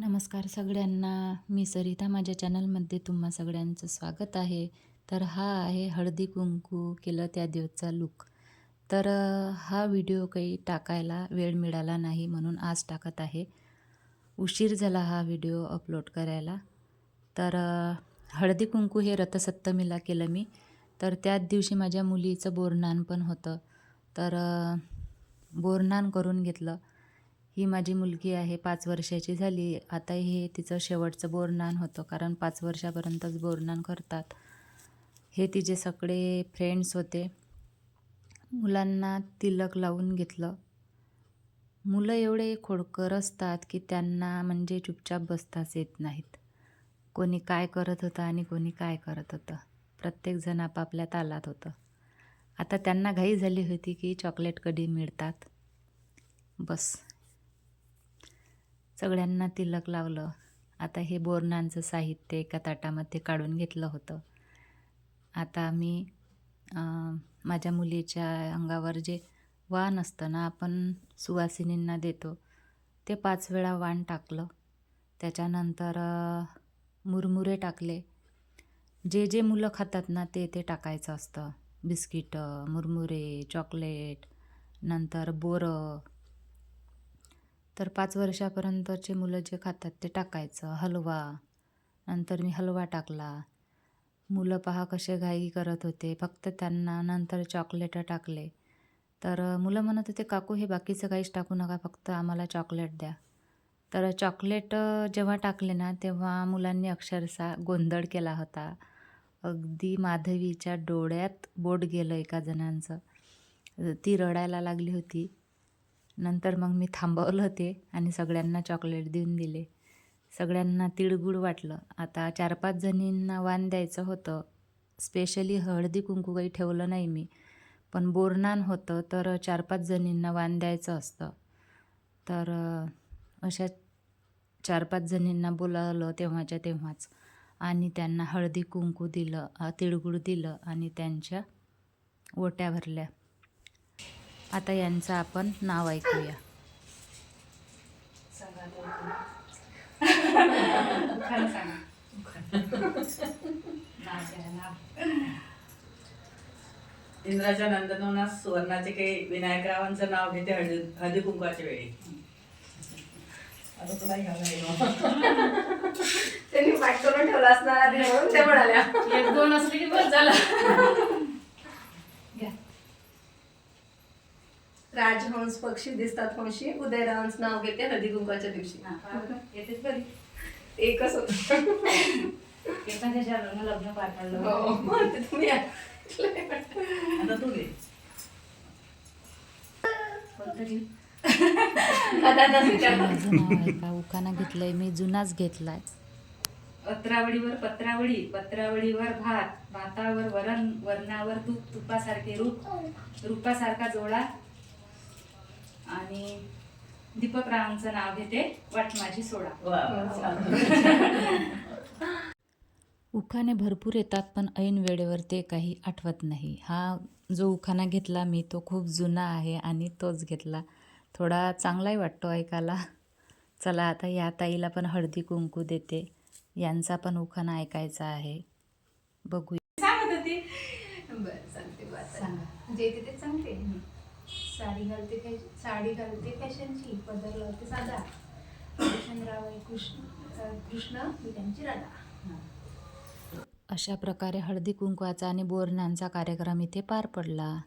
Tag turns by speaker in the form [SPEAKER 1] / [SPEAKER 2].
[SPEAKER 1] नमस्कार सगळ्यांना. मी सरिता. माझ्या चॅनलमध्ये तुम्हा सगळ्यांचं स्वागत आहे. तर हा आहे हळदी कुंकू केलं त्या दिवसचा लूक तर हा व्हिडिओ काही टाकायला वेळ मिळाला नाही म्हणून आज टाकत आहे. उशीर झाला हा व्हिडिओ अपलोड करायला. तर हळदी कुंकू हे रथसप्तमीला केलं मी. तर त्याच दिवशी माझ्या मुलीचं बोरनान पण होतं. तर बोरनान करून घेतलं. ही माझी मुलगी आहे पाच वर्षाची झाली. आता हे तिचं शेवटचं बोरनान होतं कारण पाच वर्षापर्यंतच बोरनान करतात. हे तिचे सगळे फ्रेंड्स होते. मुलांना तिलक लावून घेतलं. मुलं एवढे खोडकर असतात की त्यांना म्हणजे चुपचाप बसताच येत नाहीत. कोणी काय करत होतं आणि कोणी काय करत होतं. प्रत्येकजण आपापल्या तालात होतं. आता त्यांना घाई झाली होती की चॉकलेट कधी मिळतात. बस. सगळ्यांना तिलक लावलं. आता हे बोरणांचं साहित्य एका ताटामध्ये काढून घेतलं होतं. आता मी माझ्या मुलीच्या अंगावर जे वाण असतं ना आपण सुवासिनींना देतो ते पाच वेळा वाण टाकलं. त्याच्यानंतर मुरमुरे टाकले. जे जे मुलं खातात ना ते ते टाकायचं असतं. बिस्किटं मुरमुरे चॉकलेट नंतर बोरं तर पाच वर्षापर्यंतचे मुलं जे खातात ते टाकायचं. हलवा. नंतर मी हलवा टाकला. मुलं पहा कसे घाई करत होते. फक्त त्यांना नंतर चॉकलेटं टाकले. तर मुलं म्हणत होते काकू हे बाकीचं काहीच टाकू नका. फक्त आम्हाला चॉकलेट द्या. तर चॉकलेट जेव्हा टाकले ना तेव्हा मुलांनी अक्षरशः गोंधळ केला होता. अगदी माधवीच्या डोळ्यात बोट गेलं एका जणांचं. ती रडायला लागली होती. नंतर मग मी थांबवलं ते आणि सगळ्यांना चॉकलेट देऊन दिले. सगळ्यांना तिळगुळ वाटलं. आता चार पाच जणींना वाण द्यायचं होतं. स्पेशली हळदी कुंकू काही ठेवलं नाही मी. पण बोरनान होतं तर चार पाच जणींना वाण द्यायचं असतं. तर अशा चार पाच जणींना बोलावलं तेव्हाच्या तेव्हाच. आणि त्यांना हळदी कुंकू दिलं तिळगुळ दिलं आणि त्यांच्या ओट्या भरल्या. आता यांचं आपण नाव ऐकूया.
[SPEAKER 2] इंद्राच्या नंदनवनात सुवर्णाचे काही विनायकरावांचं नाव घेते हळदी हळदी कुंकवाच्या वेळी. आता तुला घ्यावं लागेल.
[SPEAKER 3] त्यांनी पाठ करून ठेवला असणार आधी म्हणून ते म्हणाल्या.
[SPEAKER 4] एक दोन असले की बस झालं.
[SPEAKER 3] राजहंस पक्षी दिसतात हंशी उदयरावांच नाव घेते हळदी कुंकवाच्या दिवशी.
[SPEAKER 4] येतेच बरी
[SPEAKER 3] एकच होत.
[SPEAKER 4] लग्न पार पडलं.
[SPEAKER 3] हो ते तुम्ही
[SPEAKER 2] आता घे.
[SPEAKER 4] कोणतरी?
[SPEAKER 1] घेतलंय. मी जुनाच घेतलाय.
[SPEAKER 4] पत्रावळीवर पत्रावळी पत्रावळीवर भात भातावर वरण वरणावर तूप तुपासारखे रूप रूपासारखा जोडा आणि दीपक रावांचं नाव घेते वाट माझी सोडा.
[SPEAKER 1] उखाणे भरपूर येतात पण ऐन वेळेवर ते काही आठवत नाही. हा जो उखाणा घेतला मी तो खूप जुना आहे आणि तोच घेतला. थोडा चांगलाही वाटतो ऐकायला. चला आता या ताईला पण हळदी कुंकू देते. यांचा पण उखाणा ऐकायचा आहे. बघू
[SPEAKER 4] सांगत होती.
[SPEAKER 3] बरं सांगते बरं.
[SPEAKER 4] सांगा.
[SPEAKER 3] जे तेच सांगते. साडी घालते फॅश- साडी घालते फॅशनची पदर लावते साधा. कृष्णराव आहे कृष्ण कृष्ण मी त्यांची राधा.
[SPEAKER 1] अशा प्रकारे हळदी कुंकवाचा आणि बोरणांचा कार्यक्रम इथे पार पडला.